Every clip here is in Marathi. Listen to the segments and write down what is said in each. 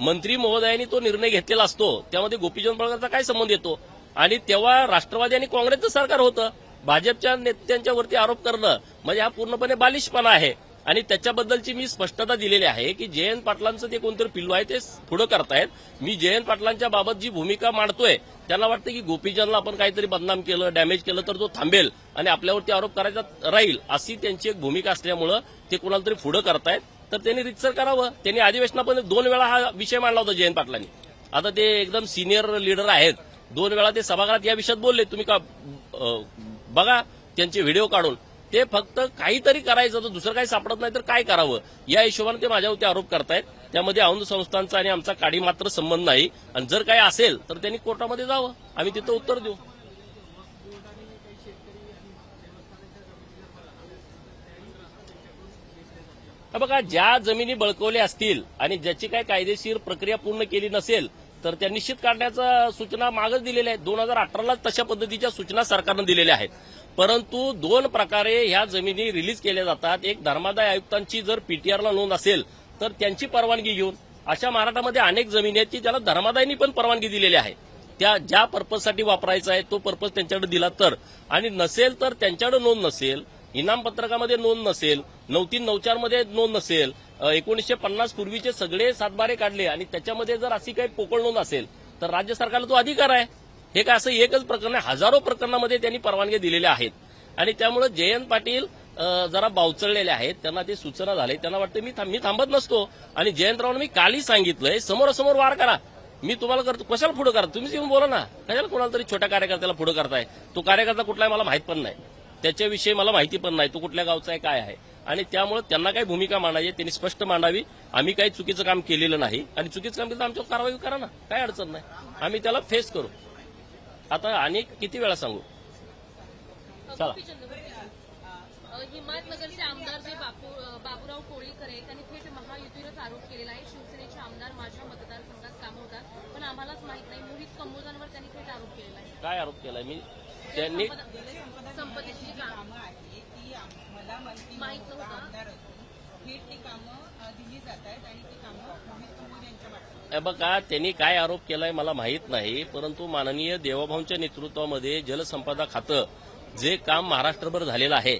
मंत्री महोदयांनी तो निर्णय घेतलेला असतो. त्यामध्ये गोपीचंद पडळकरचा काय संबंध येतो? आणि तेव्हा राष्ट्रवादी आणि काँग्रेसचं सरकार होतं. भाजपच्या नेत्यांच्या वरती आरोप करणं म्हणजे हा पूर्णपणे बालिशपणा आहे. आणि त्याच्याबद्दलची मी स्पष्टता दिलेली आहे की जयंत पाटलांचं ते कोणतरी पिल्लू आहे ते पुढे करतायत. मी जयंत पाटलांच्या बाबत जी भूमिका मांडतोय त्यांना वाटतं की गोपीचंदला आपण काहीतरी बदनाम केलं डॅमेज केलं तर तो थांबेल. आणि आपल्यावरती आरोप करायचा राहील अशी त्यांची एक भूमिका असल्यामुळं ते कुणाला तरी पुढे करतायत. तर त्यांनी रितसर करावं. त्यांनी अधिवेशनामध्ये दोन वेळा हा विषय मांडला होता जयंत पाटलांनी. आता ते एकदम सिनियर लीडर आहेत. दोन वेळा ते सभागृहात या विषयात बोलले. तुम्ही का बघा त्यांचे व्हिडिओ काढून. ते फक्त काहीतरी करायचं तर दुसरं काही सापडत नाही तर काय करावं? या हिशोबाने ते माझ्यावरती आरोप करतायत. त्यामध्ये औंध संस्थांचा आणि आमचा काडी मात्र संबंध नाही. आणि जर काही असेल तर त्यांनी कोर्टामध्ये जावं. आम्ही तिथं उत्तर देऊ हा बघा ज्या जमिनी बळकवल्या असतील आणि ज्याची काही कायदेशीर प्रक्रिया पूर्ण केली नसेल तर त्या निश्चित काढण्याच्या सूचना मागच दिलेल्या आहेत. दोन हजार अठरालाच तशा पद्धतीच्या सूचना सरकारनं दिलेल्या आहेत. परंतु दोन प्रकारे ह्या जमिनी रिलीज केल्या जातात. एक धर्मादाय आयुक्तांची जर पीटीआरला नोंद असेल तर त्यांची परवानगी घेऊन अशा महाराष्ट्रामध्ये अनेक जमिनी आहेत की ज्याला धर्मादायांनी पण परवानगी दिलेली आहे. त्या ज्या पर्पजसाठी वापरायचा आहे तो पर्पज त्यांच्याकडे दिला तर. आणि नसेल तर त्यांच्याकडे नोंद नसेल इनाम पत्रकामध्ये नोंद नसेल नऊ तीन नऊ चारमध्ये नोंद नसेल एकोणीसशे पन्नास पूर्वीचे सगळे सातबारे काढले आणि त्याच्यामध्ये जर अशी काही पोकळ नोंद असेल तर राज्य सरकारला तो अधिकार आहे. हे काय असं एकच प्रकरण आहे? हजारो प्रकरणामध्ये त्यांनी परवानगी दिलेल्या आहेत. आणि त्यामुळे जयंत पाटील जरा बावचळलेले आहेत. त्यांना ते सूचना झाले. त्यांना वाटतं मी थांब- मी थांबत नसतो. आणि जयंतरावांना मी कालही सांगितलंय समोरासमोर वार करा. मी तुम्हाला करतो. कशाला पुढे करा? तुम्हीच येऊन बोला ना. कशाला कोणाला तरी छोट्या कार्यकर्त्याला पुढे करताय? तो कार्यकर्ता कुठला आहे मला माहीत पण नाही. त्याच्याविषयी मला माहिती पण नाही तो कुठल्या गावचा आहे काय आहे. आणि त्यामुळे त्यांना काही भूमिका मांडायची त्यांनी स्पष्ट मांडावी. आम्ही काही चुकीचं काम केलेलं नाही. आणि चुकीचं काम केलं तर आमच्यावर कारवाई करा ना. काय अडचण नाही. आम्ही त्याला फेस करू. आता आणि किती वेळा सांगू? चला. हिमायतनगरचे आमदार जे बापू बाबूराव कोळीकर आहेत त्यांनी थेट महायुतीवरच आरोप केलेला आहे. शिवसेनेचे आमदार माझ्या मतदारसंघात कामं होतात. पण आम्हालाच माहीत नाही. मोहित कंबोजांवर त्यांनी थेट आरोप केलेला आहे. काय आरोप केलाय? मी त्यांनी संपदा- संपत्तीची कामं कामं आहे ती आम- मला मंत्री माहीत महोदय नव्हतं. आमदार असून थेट ती कामं अ, दिली जात आहेत आणि ती कामं मोहित कंबोज यांच्या वाटतात हे बघा त्यांनी काय आरोप केलाय मला माहीत नाही परंतु माननीय देवाभाऊंच्या नेतृत्वामध्ये जलसंपदा खातं जे काम महाराष्ट्रभर झालेलं आहे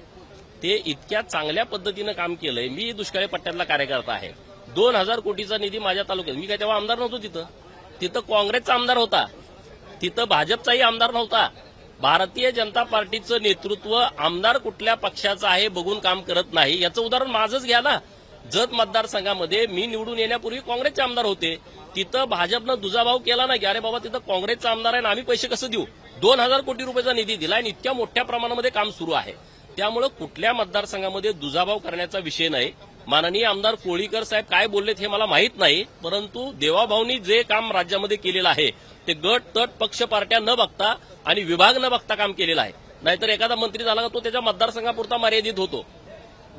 ते इतक्या चांगल्या पद्धतीनं काम केलंय. मी दुष्काळी पट्ट्यातला कार्यकर्ता आहे. दोन हजार कोटीचा निधी माझ्या तालुक्यात मी काय तेव्हा आमदार नव्हतो तिथं? तिथं काँग्रेसचा आमदार होता. तिथं भाजपचाही आमदार नव्हता. भारतीय जनता पार्टीचं नेतृत्व आमदार कुठल्या पक्षाचं आहे बघून काम करत नाही. याचं उदाहरण माझंच घ्या ना. जत मतदारसंघामध्ये मी निवडून येण्यापूर्वी काँग्रेसचे आमदार होते. तिथं भाजपनं दुजाभाव केला ना की अरे बाबा तिथं काँग्रेसचा आमदार आहे आणि आम्ही पैसे कसं देऊ? दोन हजार कोटी रुपयाचा निधी दिला आणि इतक्या मोठ्या प्रमाणामध्ये काम सुरू आहे. त्यामुळं कुठल्या मतदारसंघामध्ये दुजाभाव करण्याचा विषय नाही. माननीय आमदार कोळीकर साहेब काय बोललेत हे मला माहीत नाही परंतु देवाभाऊनी जे काम राज्यामध्ये केलेलं आहे ते गट तट पक्ष पार्ट्या न बघता आणि विभाग न बघता काम केलेलं आहे. नाहीतर एखादा मंत्री झाला का तो त्याच्या मतदारसंघापुरता मर्यादित होतो.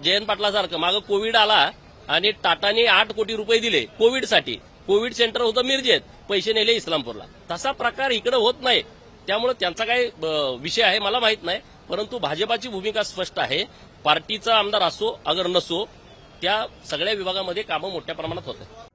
जयंत पाटलासारखं. मागं कोविड आला आणि टाटाने आठ कोटी रुपये दिले कोविडसाठी. कोविड सेंटर होतं मिरजेत. पैसे नेले इस्लामपूरला. तसा प्रकार इकडे होत नाही. त्यामुळे त्यांचा काय विषय आहे मला माहीत नाही. परंतु भाजपाची भूमिका स्पष्ट आहे. पार्टीचा आमदार असो अगर नसो त्या सगळ्या विभागामध्ये कामं मोठ्या प्रमाणात होत आहेत.